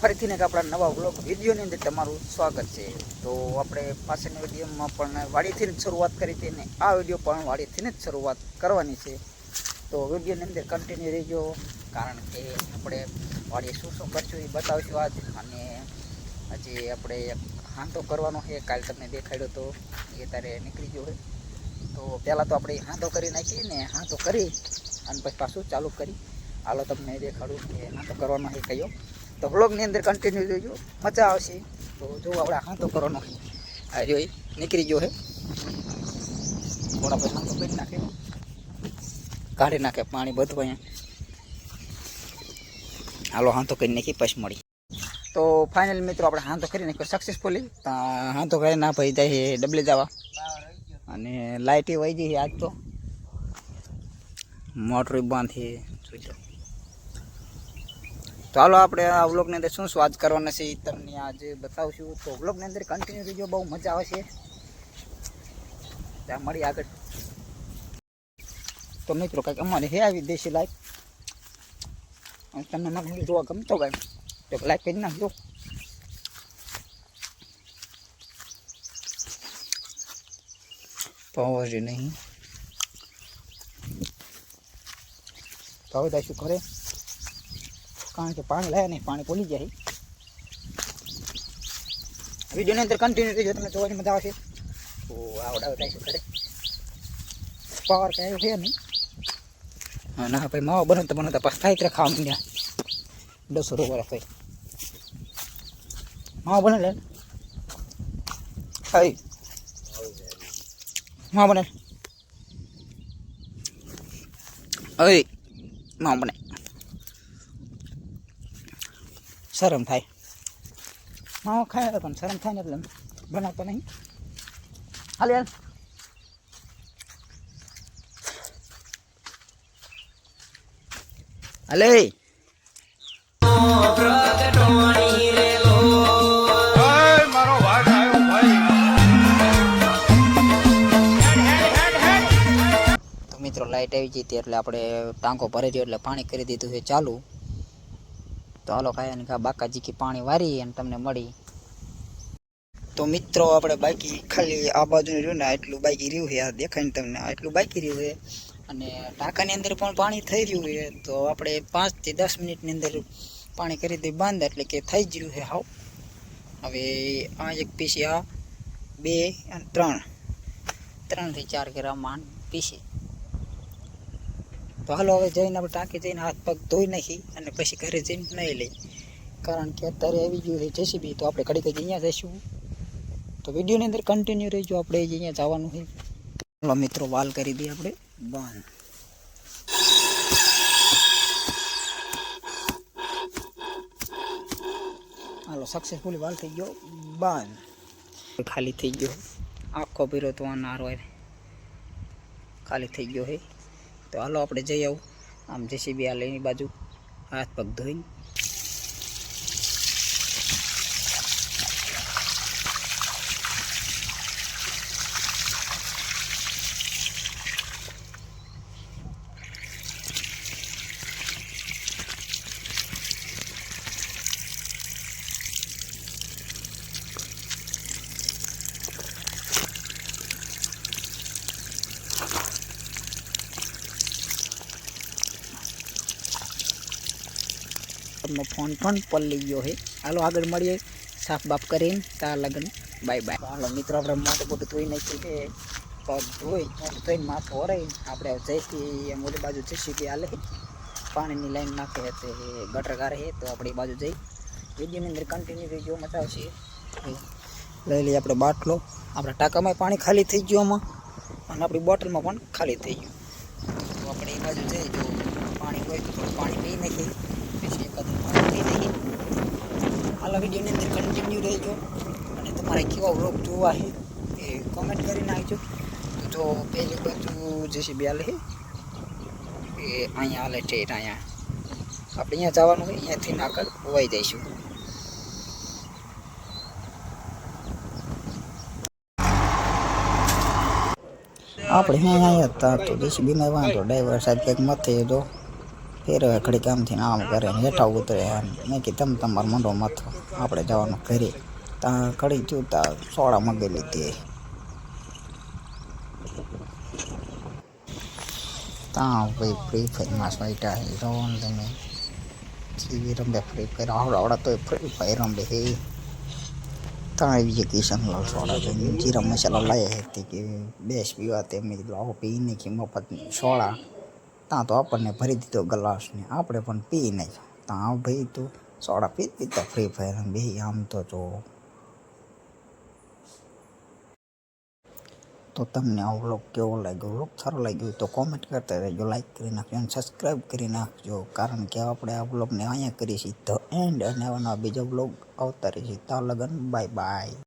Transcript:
ફરીથી ને આપણા નવા બ્લોગ વિડીયોની અંદર તમારું સ્વાગત છે. તો આપણે પાછળની વિડીયોમાં પણ વાડીથી જ શરૂઆત કરી હતી ને આ વીડિયો પણ વાડીથી જ શરૂઆત કરવાની છે. તો વિડીયોની અંદર કન્ટિન્યુ રહેજો, કારણ કે આપણે વાડીએ શું શું કરશું એ બતાવશું આજ. અને હજી આપણે હાંધો કરવાનો છે, કાલે તમને દેખાડ્યો તો એ તારે નીકળી ગયો હોય તો પહેલાં તો આપણે હાંધો કરી નાખીએ ને હાંધો કરી અને પછી પાછું ચાલુ કરી. હાલો તમને દેખાડું કે હાંધો કરવાનો છે કયો. તો વ્લોગની અંદર કન્ટિન્યુ જોજો. મજા આવશે. તો જો આપણે હાંધો કરવાનો. આ જોઈ, નીકળી ગયો છે થોડા પછી હાંધો કરી નાખે. કાઢી નાખે પાણી બધું અહીંયા. હાલો, હાંતો કરી નાખી, પછી મળી. તો ફાઇનલ મિત્રો, આપણે હાંતો કરી નાખ્યો સક્સેસફુલી હાંતો કરી ના ભાઈ, જાય ડબલે જવા. અને લાઇટ વહી છે આજ તો. મોટર બાંધી જોઈજો હાલો આપણે આ વ્લોગની અંદર શું સ્વાદ કરવાના છે એ તમને આજે બતાવશું. તો વ્લોગની અંદર કન્ટિન્યુ રહીજો, બહુ મજા આવશે ત્યાં મળી આગળ. તો મિત્રો કંઈક અમારે હે આવી દેશી લાઈફ તમને મને જોવા ગમતો કાંઈ તો લાઈક કરી નાખજો. પાવર નહીં. હવે શું કરે કારણ કે પાણી લાયા નહીં, પાણી પોલી જાય વિડીયોની અંદર કન્ટિન્યુ જાય, તમને જોવાની મજા આવશે. તો આવડાવે છે ખરે પાવર કાંઈ છે નહીં. ના, ભાઈ, માવા બનાવતા બનાવતા પાસ થાય ત્યારે ખાવા માંડ્યા દસ રૂપિયા ભાઈ. માવા બને લે. હાઈ માવા બને. અરે માવા બને. શરમ થાય. માવો ખાય પણ શરમ થાય ને એટલે બનાવતો નહીં. હાલ યાર હાલે. મિત્રો લાઈટ આવી જતી એટલે આપણે ટાંકો ભરી રહ્યો એટલે પાણી કરી દીધું છે ચાલુ. તો હાલો કાયા ને ખા બાકાજીકી પાણી વારી અને તમને મળી. તો મિત્રો, આપણે બાકી ખાલી આ બાજુ રહ્યું ને આટલું બાકી રહ્યું છે, આ દેખાય ને તમને આટલું બાકી રહ્યું છે. અને ટાંકાની અંદર પણ પાણી થઈ રહ્યું છે, તો આપણે પાંચથી દસ મિનિટની અંદર પાણી કરી દઈએ બંધ, એટલે કે થઈ જ રહ્યું છે, હાવ. હવે આ એક પીસી આ, બે અને ત્રણ. ત્રણથી ચાર ગ્રામ પીસી. તો હાલો હવે જઈને આપણે ટાંકી જઈને હાથ પગ ધોઈ નાખી અને પછી ઘરે જઈને નહીં લઈ કારણ કે અત્યારે આવી ગયું છે જેસીબી તો આપણે ઘડી ઘડી અહીંયા જઈશું. તો વિડીયોની અંદર કન્ટિન્યુ રહેજો, આપણે જે અહીંયા જવાનું છે. ચાલો મિત્રો, વાલ કરી દઈએ આપણે. બંધ. હાલો સક્સેસફુલી વાલ થઈ ગયો. બંધ. ખાલી થઈ ગયો. આખો પીરો તો આ નારો હોય. ખાલી થઈ ગયો છે. તો હાલો આપણે જઈ આવું. આમ જેસીબી આ લઈને બાજુ હાથ પગ ધોઈને. તમને ફોન પણ પલ્લી ગયો છે હાલો આગળ મળીએ. સાફ બાફ કરીને તા લગન. Bye bye. હાલો મિત્રો, આપણે મોટું મોટું ધોઈ નાખ્યું છે. પગ ધોઈ મોટું ધોઈને માથું ઓરાઈ આપણે જઈથી એમ ઓલી બાજુ જઈશું કે હાલે. પાણીની લાઈન નાખે તે ગટર ગારે છે તો આપણે એ બાજુ જઈ. વિડીયોની અંદર કન્ટિન્યુ રહેજો મજા આવશે. લઈ લઈએ આપણે બાટલો. આપણા ટાંકામાં પાણી ખાલી થઈ ગયું આમાં. અને આપણી બોટલમાં પણ ખાલી થઈ ગયું. તો આપણે એ બાજુ જઈ જો પાણી હોય તો થોડું પાણી પી નાખીએ. પછી એકાદું પાણી પી નાખીએ હાલો વિડીયોની અંદર કન્ટિન્યુ રહેજો. અને તમારે કેવા વ્લોગ જોવા છે એ કોમેન્ટ કરી નાખજો તો જો પેલી બાજુ જે છે બે હાલે છે એ અહીંયા હાલે ઠેઠ અહીંયા. આપણે અહીંયા જવાનું હોય, અહીંયાથી આગળ વહી જઈશું. આપણે અહીંયા આવ્યા હતા તો જેસીબીમાં વાંધો ડ્રાઈવર સાહેબ કંઈક મથે તો ફેરવે, ઘડી કામથી આમ કરે હેઠા ઉતરે એમ. મેં કીધું, તમે તમારો મોઢો માથો, આપણે જવાનું ઘરે. ત્યાં ઘડી જોતા સોડા મગી લીધી. ત્યાં ભાઈ ફ્રી ફાયરમાં સોઈટા હે રોન તમે જીવી રમે ફ્રી ફાયર આવડા આવડા તો ફ્રી ફાયર રમે હે. ત્યાં આવી ગયા કિશનલાલ સોડા જોઈને. જીરા મસાલા લાયા હતી કે, બેસ પીવા તે મેં કીધું આવો પીને કે મફતની સોડા ત્યાં તો આપણને ભરી દીધો ગ્લાસને. આપણે પણ પી નહીં. ત્યાં ભાઈ તું સોડા પી પીતા ફ્રી ફાયર બે આમ તો જો. તો તમને આ વ્લોગ કેવો લાગ્યો? વ્લોગ સારો લાગ્યો તો કોમેન્ટ કરતા રહેજો લાઈક કરી નાખજો અને સબસ્ક્રાઈબ કરી નાખજો. કારણ કે આપણે આ વ્લોગને અહીંયા કરીએ છીએ. ધ એન્ડ અને આવા બીજો વ્લોગ આવતા રહીએ ત્યાં લગન બાય બાય